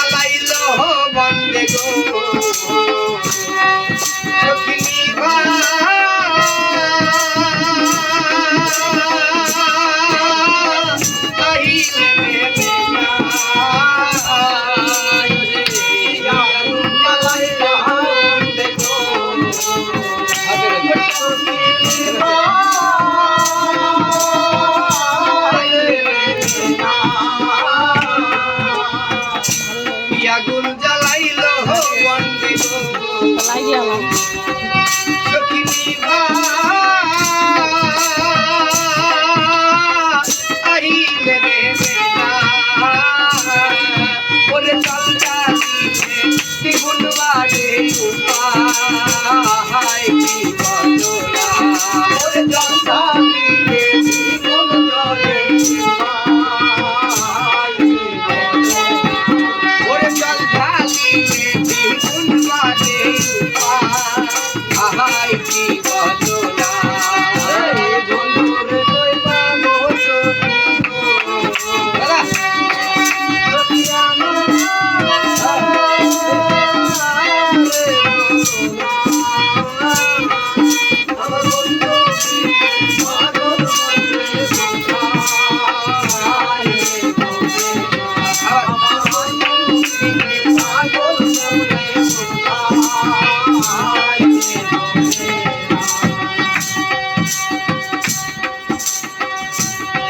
চালাইল বন্দে গো। সখিনী ভাই আগুন জ্বালাইল বন্দি সখিনী ভাই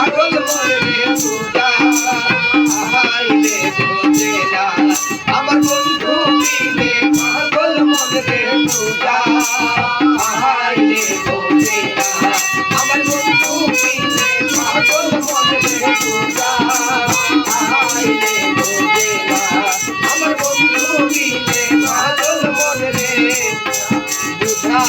পাগল মরে পূজা হাইলে বোঝে না আমার বন্ধু মিলে পাগল মরে পূজা হাইলে বোঝে না আমার বন্ধু মিলে পাগল মরে পূজা হাইলে বোঝে না আমার বন্ধু মিলে পাগল মরে পূজা